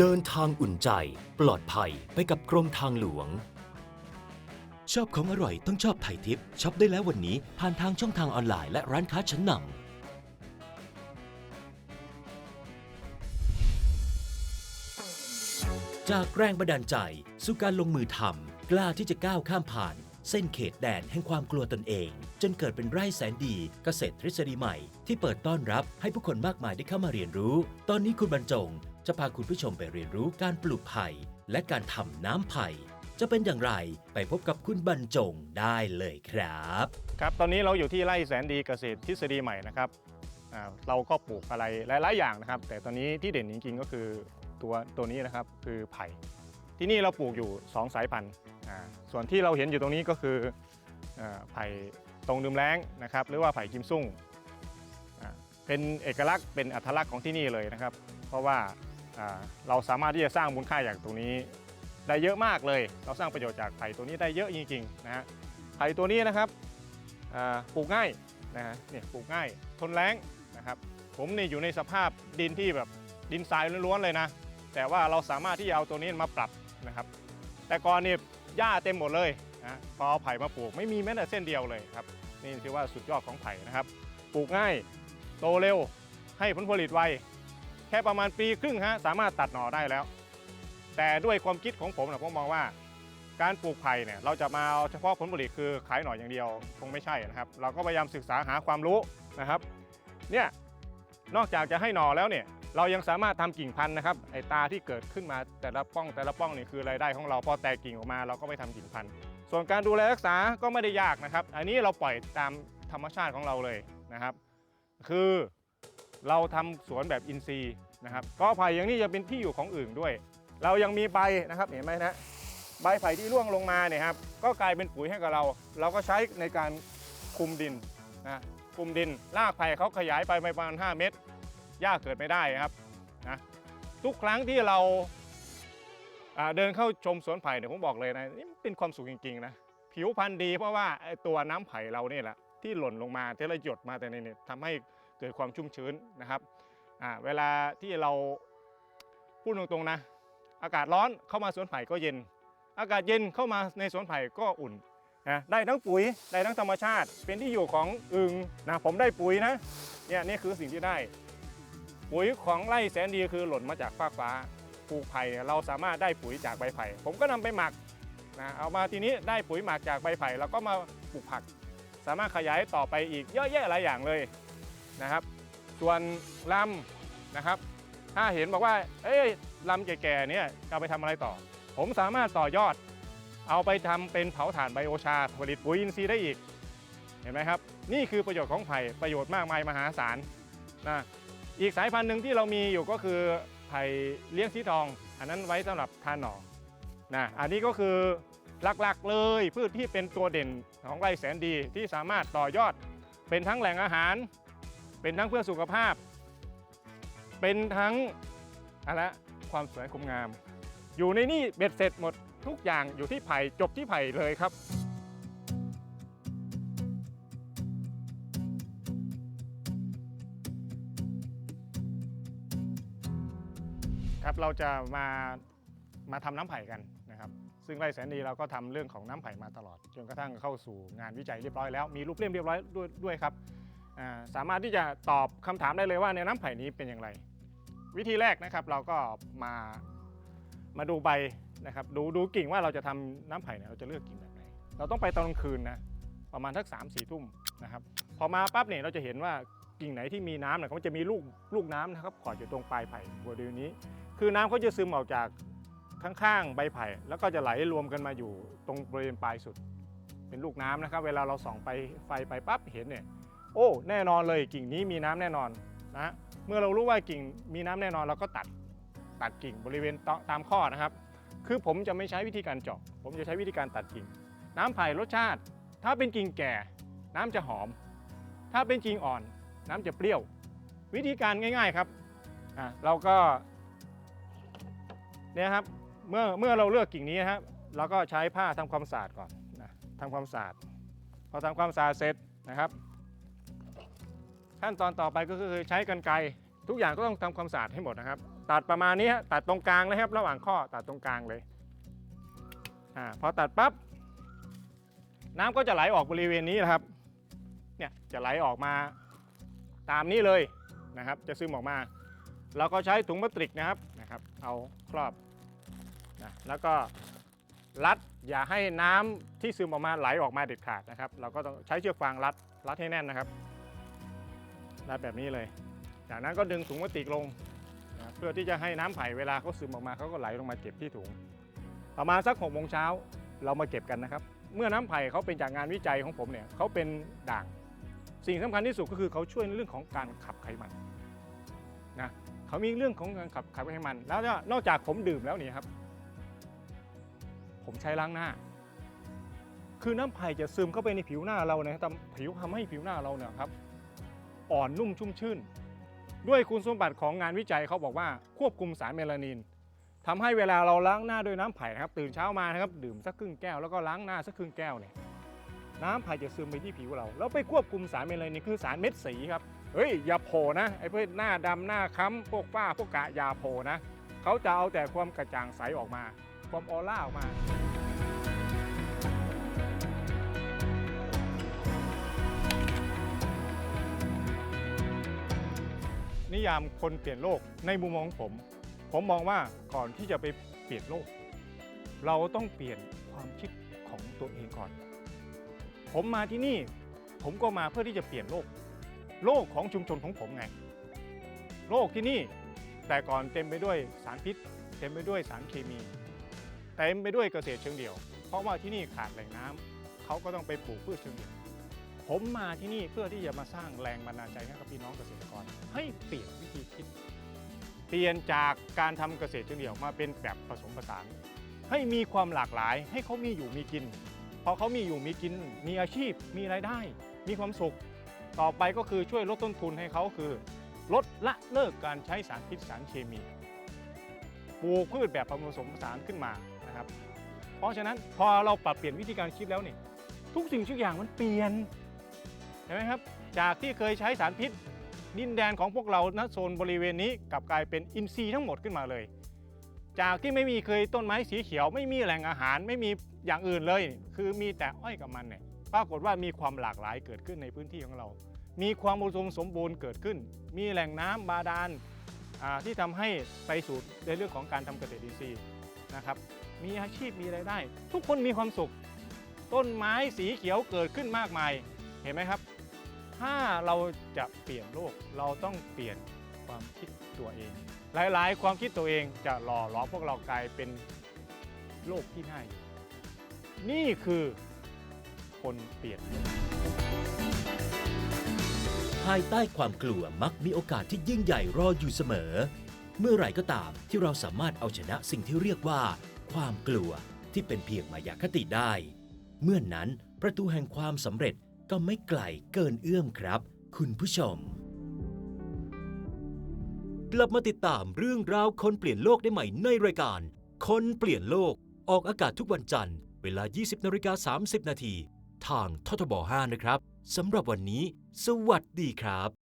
เดินทางอุ่นใจ ปลอดภัยไปกับกรมทางหลวง ชอบของอร่อยต้องชอบไทยทิปช็อปได้แล้ววันนี้ผ่านทางช่องทางออนไลน์และร้านค้าชั้นนำจากแรงบันดาลใจสู่การลงมือทำกล้าที่จะก้าวข้ามผ่าน เส้นเขตแดนแห่งความกลัวตนเอง จนเกิดเป็นไร่แสนดีเกษตรทฤษฎีใหม่ ที่เปิดต้อนรับให้ผู้คนมากมายได้เข้ามาเรียนรู้ ตอนนี้คุณบรรจง จะพาคุณผู้ชมไปเรียนรู้การปลูกไผ่และการทำน้ำไผ่ จะเป็นอย่างไรไปพบกับคุณบรรจงได้เลยครับ ครับ ตอนนี้เราอยู่ที่ไร่แสนดีเกษตรทฤษฎีใหม่นะครับอ่าเราก็ปลูกอะไรหลายๆอย่างนะครับ แต่ตอนนี้ที่เด่นจริงๆก็คือตัวตัวนี้นะครับคือไผ่ ที่นี่เราปลูกอยู่ 2 สายพันธุ์อ่าส่วนที่เราเห็นอยู่ตรงนี้ก็คืออ่าไผ่ตรงดืมแรงนะครับ หรือว่าไผ่กิมซุ่งอ่าเป็นเอกลักษณ์เป็นอัตลักษณ์ของที่นี่เลยนะครับ เพราะว่า เราสามารถที่จะสร้างมูลค่าอย่างตรงนี้ ได้เยอะมากเลย เราสร้างประโยชน์จากไผ่ตัวนี้ได้เยอะจริงๆนะฮะไผ่ตัวนี้นะครับปลูกง่ายนะฮะเนี่ยปลูกง่ายทนแล้งนะครับ ผมนี่อยู่ในสภาพดินที่แบบดินทรายล้วนๆเลยนะ แต่ว่าเราสามารถที่จะเอาตัวนี้มาปรับนะครับ แต่ก่อนนี่หญ้าเต็มหมดเลยนะพอเอาไผ่มาปลูกไม่มีแม้แต่เส้นเดียวเลยครับนี่ถือว่าสุดยอดของไผ่นะครับ ปลูกง่าย โตเร็วให้ผลผลิตไว ค่ประมาณปีครึ่งฮะสามารถตัดหน่อได้แล้ว แต่ด้วยความคิดของผมนะผมมองว่า การปลูกไผ่เนี่ยเราจะมาเอาเฉพาะผลผลิตคือขายหน่อยอย่างเดียวคงไม่ใช่นะครับ เราก็พยายามศึกษาหาความรู้นะครับเนี่ยนอกจากจะให้หน่อแล้วเนี่ยเรายังสามารถทำกิ่งพันธุ์นะครับไอตาที่เกิดขึ้นมาแต่ละป้องแต่ละป้องนี่คือรายได้ของเราพอแตกกิ่งออกมา เราก็ไปทำกิ่งพันธุ์ส่วนการดูแลรักษาก็ไม่ได้ยากนะครับ อันนี้เราปล่อยตามธรรมชาติของเราเลยนะครับ คือ เราทำสวนแบบอินทรีย์นะครับกอไผ่อย่างนี้จะเป็นที่อยู่ของอื่นด้วย เรายังมีใบนะครับเห็นไหมนะใบไผ่ที่ร่วงลงมาเนี่ยครับก็กลายเป็นปุ๋ยให้กับเรา เราก็ใช้ในการคุมดินนะคุมดินรากไผ่เขาขยายไปประมาณ 5 เมตรหญ้าเกิดไม่ได้ครับนะทุกครั้งที่เราเดินเข้าชมสวนไผ่เนี่ยผมบอกเลยนะนี่เป็นความสุขจริงๆนะผิวพรรณดีเพราะว่าตัวน้ำไผ่เราเนี่ยแหละที่หล่นลงมาที่ละหยดมาแต่ในเนี่ทำให้ กิดความชุ่มชื้นนะครับเวลาที่เราพูดตรงๆนะอากาศร้อนเข้ามาสวนไผ่ก็เย็น อากาศเย็นเข้ามาในสวนไผ่ก็อุ่นนะได้ทั้งปุ๋ยได้ทั้งธรรมชาติ เป็นที่อยู่ของอึงนะผมได้ปุ๋ยนะเนี่ยนี่คือสิ่งที่ได้ ปุ๋ยของไร่แสนดีคือหล่นมาจากฟากฟ้าปลูกไผ่เราสามารถได้ปุ๋ยจากใบไผ่ ผมก็นำไปหมักนะเอามาทีนี้ได้ปุ๋ยหมักจากใบไผ่เราก็มาปลูกผัก สามารถขยายต่อไปอีกเยอะแยะหลายอย่างเลย นะครับ ส่วนลำนะครับ ถ้าเห็นบอกว่า เอ้ยลำแก่ๆเนี่ยเอาไปทำอะไรต่อ ผมสามารถต่อยอด เอาไปทำเป็นเผาถ่านไบโอชาผลิตปุ๋ยอินทรีย์ได้อีก เห็นไหมครับ นี่คือประโยชน์ของไผ่ประโยชน์มากมายมหาศาลนะอีกสายพันธุ์หนึ่งที่เรามีอยู่ก็คือไผ่เลี้ยงสีทอง อันนั้นไว้สำหรับทานหน่อนะอันนี้ก็คือหลักๆเลยพืชที่เป็นตัวเด่นของไร่แสนดีที่สามารถต่อยอดเป็นทั้งแหล่งอาหาร เป็นทั้งเพื่อสุขภาพ เป็นทั้งอะไรความสวยคมงาม อยู่ในนี่เบ็ดเสร็จหมดทุกอย่างอยู่ที่ไผ่จบที่ไผ่เลยครับครับเราจะมามาทำน้ำไผ่กันนะครับ ซึ่งไร่แสนดีเราก็ทำเรื่องของน้ำไผ่มาตลอด จนกระทั่งเข้าสู่งานวิจัยเรียบร้อยแล้ว มีรูปเล่มเรียบร้อยด้วยด้วยครับ สามารถที่จะตอบคำถามได้เลยว่าในน้ำไผ่นี้เป็นอย่างไร วิธีแรกนะครับเราก็มามาดูใบนะครับดูดูกิ่งว่าเราจะทำน้ำไผ่เนี่ยเราจะเลือกกิ่งแบบไหนเราต้องไปตอนกลางคืนนะประมาณทักสามสี่ทุ่มนะครับพอมาปั๊บเนี่ยเราจะเห็นว่ากิ่งไหนที่มีน้ำเนี่ยเขาจะมีลูกลูกน้ำนะครับขอดอยู่ตรงปลายไผ่บริเวณนี้ คือน้ำเขาจะซึมออกจากข้างๆใบไผ่ แล้วก็จะไหลรวมกันมาอยู่ตรงบริเวณปลายสุด เป็นลูกน้ำนะครับ เวลาเราส่องไปไฟไปปั๊บเห็นเนี่ย โอ้ แน่นอนเลยกิ่งนี้มีน้ำแน่นอนนะฮะเมื่อเรารู้ว่ากิ่งมีน้ำแน่นอนเราก็ตัดตัดกิ่งบริเวณตตามข้อนะครับ คือผมจะไม่ใช้วิธีการเจาะผมจะใช้วิธีการตัดกิ่ง น้ำไผ่รสชาติ ถ้าเป็นกิ่งแก่ น้ำจะหอม ถ้าเป็นกิ่งอ่อน น้ำจะเปรี้ยว วิธีการง่าย ๆครับอะเราก็เนี่ยครับเมื่อเมื่อเราเลือกกิ่งนี้นะครับเราก็ใช้ผ้าทำความสะอาดก่อนนะทำความสะอาดพอทำความสะอาดเสร็จนะครับ ขั้นตอนต่อไปก็คือใช้กรรไกรทุกอย่างก็ต้องทำความสะอาดให้หมดนะครับ ตัดประมาณนี้ตัดตรงกลางเลยครับ ระหว่างข้อตัดตรงกลางเลยอ่าพอตัดปั๊บน้ำก็จะไหลออกบริเวณนี้นะครับเนี่ยจะไหลออกมาตามนี้เลยนะครับ จะซึมออกมา เราก็ใช้ถุงพลาสติกนะครับนะครับ เอาครอบนะแล้วก็รัดอย่าให้น้ำที่ซึมออกมาไหลออกมาเด็ดขาดนะครับ เราก็ต้องใช้เชือกฟางรัดรัดให้แน่นนะครับ รัดแบบนี้เลย จากนั้นก็ดึงถุงพลาสติกลงนะเพื่อที่จะให้น้ำไผ่เวลาเขาซึมออกมาเขาก็ไหลลงมาเก็บที่ถุง ประมาณสักหกโมงเช้าเรามาเก็บกันนะครับ เมื่อน้ำไผ่เขาเป็นจากงานวิจัยของผมเนี่ยเขาเป็นด่าง สิ่งสำคัญที่สุดก็คือเขาช่วยในเรื่องของการขับไขมันนะเขามีเรื่องของการขับขับไขมัน แล้วนอกจากผมดื่มแล้วนี่ครับ ผมใช้ล้างหน้า คือน้ำไผ่จะซึมเข้าไปในผิวหน้าเราเนี่ยทำผิวทำให้ผิวหน้าเราเนี่ยครับ อ่อนนุ่มชุ่มชื่น ด้วยคุณสมบัติของงานวิจัยเขาบอกว่าควบคุมสารเมลานินทำให้เวลาเราล้างหน้าด้วยน้ำไผ่นะครับ ตื่นเช้ามานะครับดื่มสักครึ่งแก้วแล้วก็ล้างหน้าสักครึ่งแก้วเนี่ยน้ำไผ่จะซึมไปที่ผิวเรา แล้วไปควบคุมสารเมลานินคือสารเม็ดสีครับเฮ้ยอย่าโผล่นะไอ้พวกหน้าดำหน้าค้ำพวกฝ้าพวกกะอย่าโผล่นะเขาจะเอาแต่ความกระจ่างใสออกมา ความออร่าออกมา ยามคนเปลี่ยนโลกในมุมมองของผม ผมมองว่าก่อนที่จะไปเปลี่ยนโลก เราต้องเปลี่ยนความคิดของตัวเองก่อน ผมมาที่นี่ผมก็มาเพื่อที่จะเปลี่ยนโลก โลกของชุมชนของผมไง โลกที่นี่แต่ก่อนเต็มไปด้วยสารพิษ เต็มไปด้วยสารเคมีเต็มไปด้วยเกษตรเชิงเดี่ยว เพราะว่าที่นี่ขาดแหล่งน้ำเขาก็ต้องไปปลูกพืชเชิงเดี่ยว ผมมาที่นี่เพื่อที่จะมาสร้างแรงบันดาลใจให้กับพี่น้องเกษตรกร ให้เปลี่ยนวิธีคิด เปลี่ยนจากการทำเกษตรเชิงเดี่ยวมาเป็นแบบผสมผสาน ให้มีความหลากหลาย ให้เขามีอยู่มีกิน พอเขามีอยู่มีกิน มีอาชีพ มีรายได้ มีความสุข ต่อไปก็คือช่วยลดต้นทุนให้เขาคือ ลดละเลิกการใช้สารพิษสารเคมีปลูกพืชแบบผสมผสานขึ้นมานะครับ เพราะฉะนั้นพอเราปรับเปลี่ยนวิธีการคิดแล้วเนี่ยทุกสิ่งทุกอย่างมันเปลี่ยน เห็นไหมครับ จากที่เคยใช้สารพิษ ดินแดนของพวกเราณโซนบริเวณนี้กลับกลายเป็นอินทรีย์ทั้งหมดขึ้นมาเลย จากที่ไม่มีเคยต้นไม้สีเขียว ไม่มีแหล่งอาหารไม่มีอย่างอื่นเลย คือมีแต่อ้อยกับมันเนี่ยปรากฏว่ามีความหลากหลายเกิดขึ้นในพื้นที่ของเรา มีความอุดมสมบูรณ์เกิดขึ้น มีแหล่งน้ำบาดาลที่ทำให้ไปสู่ในเรื่องของการทำเกษตรอินทรีย์นะครับ มีอาชีพมีรายได้ ทุกคนมีความสุข ต้นไม้สีเขียวเกิดขึ้นมากมาย เห็นไหมครับ ถ้าเราจะเปลี่ยนโลกเราต้องเปลี่ยนความคิดตัวเอง หลายๆ ความคิดตัวเองจะหล่อหลอมพวกเรากลายเป็นโลกที่น่าอยู่นี่คือคนเปลี่ยนโลกภายใต้ความกลัวมักมีโอกาสที่ยิ่งใหญ่รออยู่เสมอ เมื่อไหร่ก็ตามที่เราสามารถเอาชนะสิ่งที่เรียกว่า ความกลัวที่เป็นเพียงมายาคติได้ เมื่อนนั้นประตูแห่งความสำเร็จ ก็ไม่ไกลเกินเอื้อมครับ คุณผู้ชม กลับมาติดตามเรื่องราวคนเปลี่ยนโลกได้ใหม่ในรายการ คนเปลี่ยนโลกออกอากาศทุกวันจันทร์ เวลา 20นาฬิกา30 นาที ทางททบ 5 นะครับสำหรับวันนี้ สวัสดีครับ